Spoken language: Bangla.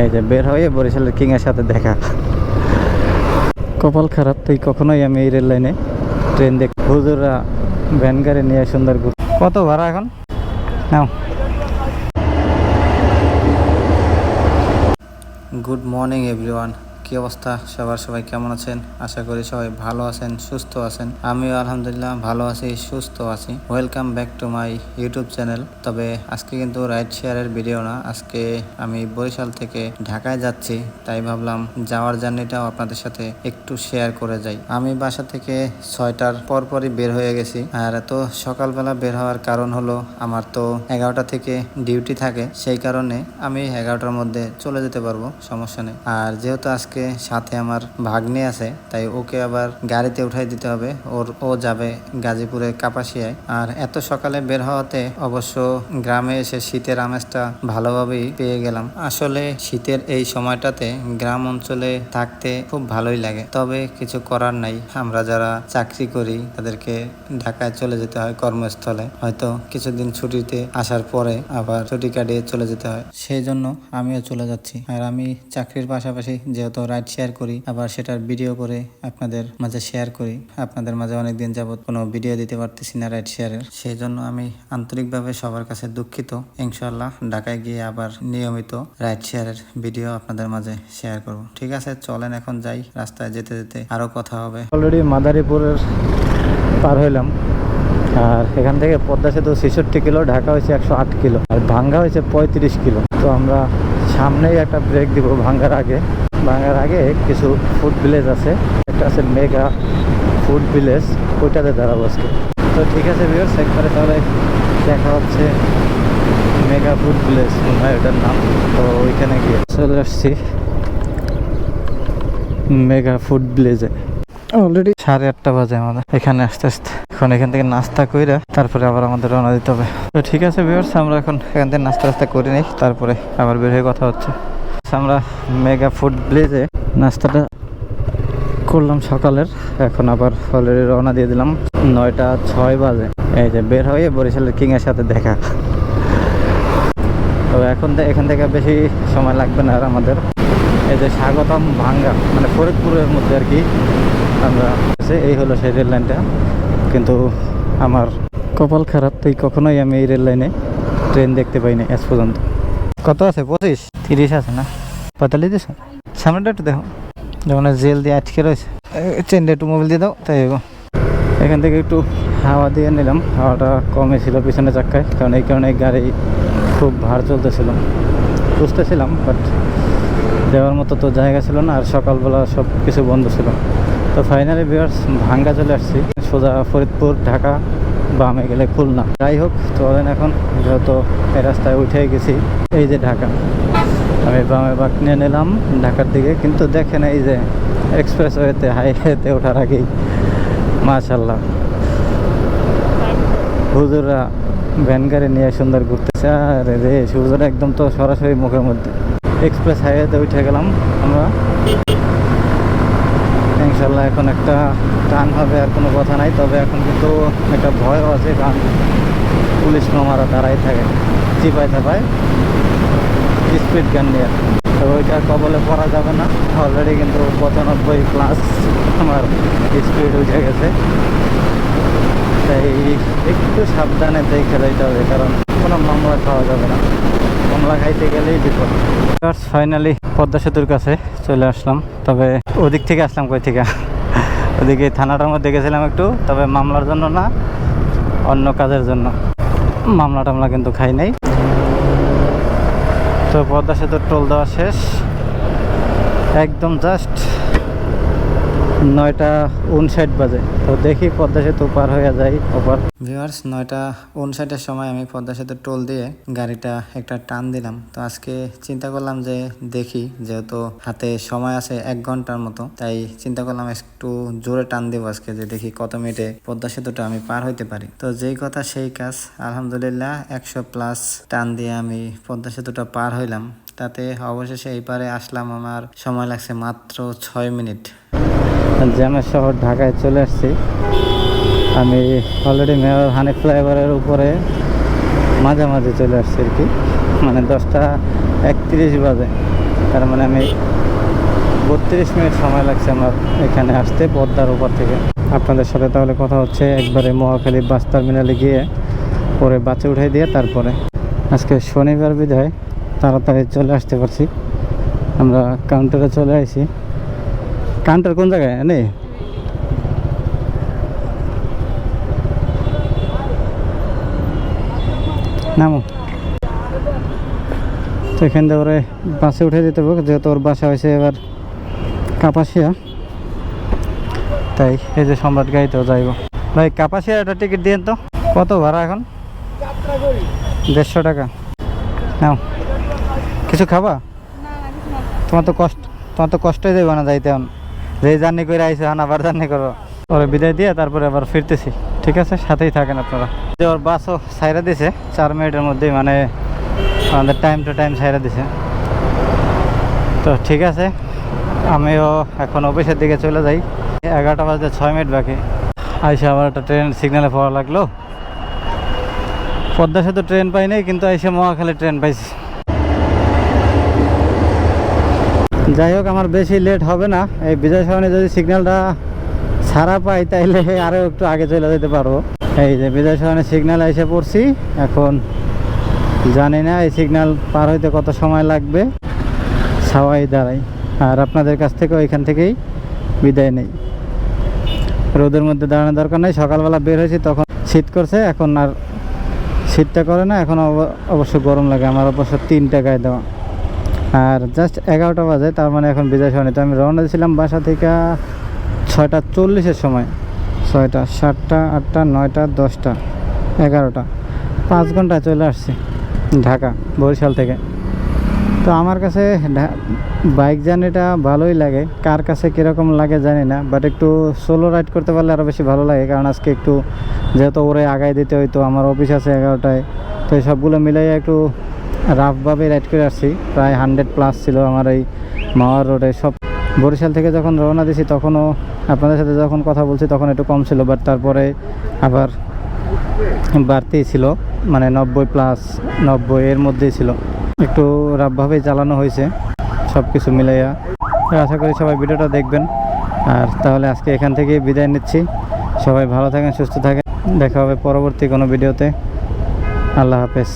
এই যে বের হয়ে বরিশালের কিংয়ের সাথে দেখা। কপাল খারাপ, তুই কখনোই আমি এই রেল লাইনে ট্রেন দেখ হুজুরা ভ্যান গাড়ি নিয়ে সুন্দর কত ভাড়া এখন? নাও। গুড মর্নিং এভরিওয়ান কি অবস্থা? সবার সবাই কেমন আছেন? আশা করি সবাই ভালো আছেন, সুস্থ আছেন। আমিও আলহামদুলিল্লাহ ভালো আছি, সুস্থ আছি। Welcome back to my YouTube channel তবে আজকে কিন্তু রাইড শেয়ারের ভিডিও না। আজকে আমি বরিশাল থেকে ঢাকায় যাচ্ছি, তাই ভাবলাম যাওয়ার জার্নিটাও আপনাদের সাথে একটু শেয়ার করে যাই। আমি বাসা থেকে ছয়টার পরপরই বের হয়ে গেছি। আর এত সকালবেলা বের হওয়ার কারণ হলো, আমার তো এগারোটা থেকে ডিউটি থাকে। সেই কারণে আমি এগারোটার মধ্যে চলে যেতে পারব, সমস্যা নেই। আর যেহেতু আজকে সাথে আমার ভাগ্নে আছে, তাই ওকে আবার গাড়িতে উঠাই দিতে হবে। ওর, ও যাবে গাজীপুরে কাপাসিয়ায়। আর এত সকালে বের হওয়াতে অবশ্য গ্রামে এসে শীতের আমেজটা ভালোভাবেই পেয়ে গেলাম। আসলে শীতের এই সময়টাতে গ্রাম অঞ্চলে থাকতে খুব ভালোই লাগে। তবে কিছু করার নাই। আমরা যারা চাকরি করি, তাদেরকে ঢাকায় চলে যেতে হয় কর্মস্থলে। হয়তো কিছুদিন ছুটিতে আসার পরে আবার ছুটি কাটিয়ে চলে যেতে হয়। সেই জন্য আমিও চলে যাচ্ছি। আর আমি চাকরির পাশাপাশি যেহেতু রাইড শেয়ার করি, আবার সেটার ভিডিও করে আপনাদের মাঝে শেয়ার করি। আপনাদের মাঝে অনেক দিন যাবৎ কোনো ভিডিও দিতে পারতেছি না রাইড শেয়ারের। সেই জন্য আমি আন্তরিকভাবে সবার কাছে দুঃখিত। ইনশাল্লাহ ঢাকায় গিয়ে আবার নিয়মিত রাইড শেয়ারের ভিডিও আপনাদের মাঝে শেয়ার করব। ঠিক আছে, চলেন এখন যাই। রাস্তায় যেতে যেতে আরও কথা হবে। অলরেডি মাদারীপুরের পার হইলাম। আর এখান থেকে পদ্মা সেতু ছেষট্টি কিলো, ঢাকা হয়েছে একশো আট কিলো। আর ভাঙ্গা হয়েছে পঁয়ত্রিশ কিলো। তো আমরা সামনেই একটা ব্রেক দিব ভাঙ্গার আগে। ভাঙ্গার আগে কিছু ফুড ভিলেজ আছে। একটা আছে মেগা ফুড ভিলেজ ওইটাতে দাঁড়াবো আজকে। তো ঠিক আছে ভিউর্স একবারে তাহলে দেখা হচ্ছে মেগা ফুড ভিলেজ হয় ওটার নাম তো ওইখানে গিয়ে। চলে আসছি মেগা ফুড ভিলেজে অলরেডি সাড়ে আটটা বাজে আমাদের। এখানে আস্তে আস্তে এখন এখান থেকে নাস্তা কইরা তারপরে আবার আমাদের রওনা দিতে হবে। তো ঠিক আছে ভিউয়ার্স আমরা এখন এখান থেকে নাস্তা টাস্তা করে নিই তারপরে আবার বের হয়ে কথা হচ্ছে। আমরা মেগা ফুড ব্লেজে নাস্তাটা করলাম সকালের, এখন আবার অলরেডি রওনা দিয়ে দিলাম নয়টা ছয় বাজে। এই যে বের হয়ে বরিশালের কিং এর সাথে দেখা। তো এখন এখান থেকে বেশি সময় লাগবে না আর আমাদের। এই যে স্বাগতম ভাঙ্গা মানে ফরিদপুরের মধ্যে আর কি আমরা এই হলো সেই রেল লাইনটা। কিন্তু আমার কপাল খারাপ, তাই কখনোই আমি এই রেল লাইনে ট্রেন দেখতে পাইনি আজ পর্যন্ত। কত আছে? পঁচিশ? তিরিশ আছে না? পঁয়তাল্লিশ দিস সামনেটা একটু দেখো। যেমন জেল দিয়ে আটকে রয়েছে। ট্রেনটা একটু মোবাইল দিয়ে দাও তাই। এখান থেকে একটু হাওয়া দিয়ে নিলাম। হাওয়াটা কমে ছিল পিছনে চাক্কায় কারণ এই কারণে গাড়ি খুব ভার চলতেছিল। বুঝতেছিলাম বাট দেওয়ার মতো তো জায়গা ছিল না আর সকালবেলা সব কিছু বন্ধ ছিল। তো ফাইনালি বিয়ার্স ভাঙ্গা চলে আসছি। সোজা ফরিদপুর ঢাকা। বামে গেলে খুলনা। যাই হোক, চলেন এখন, যত এই রাস্তায় উঠে গেছি, এই যে ঢাকা। আমি বামে বাক নিয়ে নিলাম, ঢাকার দিকে, কিন্তু দেখেন এই যে এক্সপ্রেস ওয়েতে হাইওয়েতে ওঠার আগেই মাশাল্লাহ হুজুররা ভ্যান গাড়ি নিয়ে সুন্দর ঘুরতেছে, আরে রে সূর্যটা একদম তো সরাসরি মুখের মধ্যে। এক্সপ্রেস হাইওয়েতে উঠে গেলাম আমরা। ইনশাল্লাহ এখন একটা টান হবে, আর কোনো কথা নাই। তবে এখন কিন্তু একটা ভয়ও আছে, কারণ পুলিশ মামারা দাঁড়াই থাকে, চিপায় চাপায় স্পিড গান নিয়ে। তো ওইটা কবলে পড়া যাবে না। অলরেডি কিন্তু পঁচানব্বই প্লাস আমার স্পিড উঠে গেছে। তাই একটু সাবধানে দেখে যাইতে হবে, কারণ কোনো মামলা খাওয়া যাবে না। মামলা খাইতে গেলেই বিপদ। ফাইনালি পদ্মা সেতুর কাছে চলে আসলাম। তবে ওদিক থেকে আসলাম কই থেকে? ওদিকে থানাটার মধ্যে গেছিলাম একটু, তবে মামলার জন্য না, অন্য কাজের জন্য। মামলা টামলা কিন্তু খাই নাই। তো পদ্মা সেতুর টোল দেওয়া শেষ। একদম জাস্ট নয়টা উনষাট বাজে। তো দেখি পদ্মা সেতু পার হয়ে যাই ওপার। ভিউয়ার্স, নয়টা উনষাটের সময় আমি পদ্মা সেতু টোল দিয়ে গাড়িটা একটা টান দিলাম। তো আজকে চিন্তা করলাম যে দেখি, যেহেতু হাতে সময় আছে এক ঘণ্টার মতো, তাই চিন্তা করলাম একটু জোরে টান দেবো আজকে, যে দেখি কত মিনিটে পদ্মা সেতুটা আমি পার হইতে পারি। তো যেই কথা সেই কাজ, আলহামদুলিল্লাহ একশো প্লাস টান দিয়ে আমি পদ্মা সেতুটা পার হইলাম। তাতে অবশেষে এই পারে আসলাম আমার সময় লাগছে মাত্র ছয় মিনিট। জ্যামের শহর ঢাকায় চলে আসছি। আমি অলরেডি মেয়র হানি ফ্লাইওভারের উপরে মাঝামাঝি চলে আসছি আর কি। মানে দশটা একত্রিশ বাজে। তার মানে আমি বত্রিশ মিনিট সময় লাগছে আমার এখানে আসতে পদ্মার উপর থেকে। আপনাদের সাথে তাহলে কথা হচ্ছে একবারে মহাখালী বাস টার্মিনালে গিয়ে, পরে বাসে উঠাই দিয়ে তারপরে। আজকে শনিবার বিধায় তাড়াতাড়ি চলে আসতে পারছি। আমরা কাউন্টারে চলে আসি কাউন্টার কোন জায়গায়? নেই নামো। তো এখান থেকে ওরে বাসে উঠে দিতে হবে, যেহেতু ওর বাসা হয়েছে এবার কাপাসিয়া। তাই এই যে সম্রাট গাড়িতেও যাইব। ভাই কাপাসিয়া একটা টিকিট দিন তো, কত ভাড়া এখন? দেড়শো টাকা। নাও। কিছু খাবা? তোমার তো কষ্ট, তোমার তো কষ্টই দেবে না যাইতে এখন। যে জার্নি করে আইসে এখন আবার জার্নি করো ওরে বিদায় দিয়ে তারপরে আবার ফিরতেছি। ঠিক আছে? সাথেই থাকেন আপনারা। যে ওর বাসও সাইরা দিছে, চার মিনিটের মধ্যেই মানে আমাদের টাইম টু টাইম সাইরা দিছে। তো ঠিক আছে, আমিও এখন অফিসের দিকে চলে যাই। এগারোটা বাজতে ছয় মিনিট বাকি। আইসে আবার একটা ট্রেন সিগনালে পাওয়া লাগল। পদ্মা সেতু ট্রেন পাই নাই, কিন্তু আইসে মহাখালী ট্রেন পাইছি। যাই হোক, আমার বেশি লেট হবে না। এই বিজয় সরণি যদি সিগন্যালটা ছাড়া পাই, তাইলে আরও একটু আগে চলে যেতে পারব। এই যে বিজয় সরণি সিগন্যাল এসে পড়ছি। এখন জানি না এই সিগন্যাল পার হইতে কত সময় লাগবে। সবাই দাঁড়াই। আর আপনাদের কাছ থেকে ওইখান থেকেই বিদায় নেই। রোদের মধ্যে দাঁড়ানোর দরকার নেই। সকালবেলা বের হয়েছি, তখন শীত করছে। এখন আর শীতটা করে না, এখন অব- অবশ্য গরম লাগে। আমার অবশ্য তিন গায়ে দেওয়া। আর জাস্ট এগারোটা বাজে, তার মানে এখন বিজয় সরণি তো আমি রওনা দিয়েছিলাম বাসা থেকে ছয়টা চল্লিশের সময়। ছয়টা, সাতটা, আটটা, নয়টা, দশটা, এগারোটা। পাঁচ ঘন্টায় চলে আসছি ঢাকা, বরিশাল থেকে। তো আমার কাছে বাইক জার্নিটা ভালোই লাগে। কার কাছে কীরকম লাগে জানি না বাট একটু সোলো রাইড করতে পারলে আরও বেশি ভালো লাগে, কারণ আজকে একটু যেহেতু ওরে আগায় দিতে হইতো আমার অফিস আছে এগারোটায়। তো এই সবগুলো মিলাই একটু রাফভাবে রাইড করে আসছি। প্রায় হান্ড্রেড প্লাস ছিল আমার এই মাওয়ার রোডে সব বরিশাল থেকে যখন রওনা দিছি, তখনও আপনাদের সাথে যখন কথা বলছি, তখন একটু কম ছিল বাট তারপরে আবার বাড়তেই ছিল মানে নব্বই প্লাস নব্বই এর মধ্যেই ছিল। একটু রাফভাবেই চালানো হয়েছে সব কিছু মিলাইয়া আশা করি সবাই ভিডিওটা দেখবেন। আর তাহলে আজকে এখান থেকে বিদায় নিচ্ছি। সবাই ভালো থাকেন, সুস্থ থাকেন। দেখা হবে পরবর্তী কোনো ভিডিওতে। আল্লাহ হাফেজ।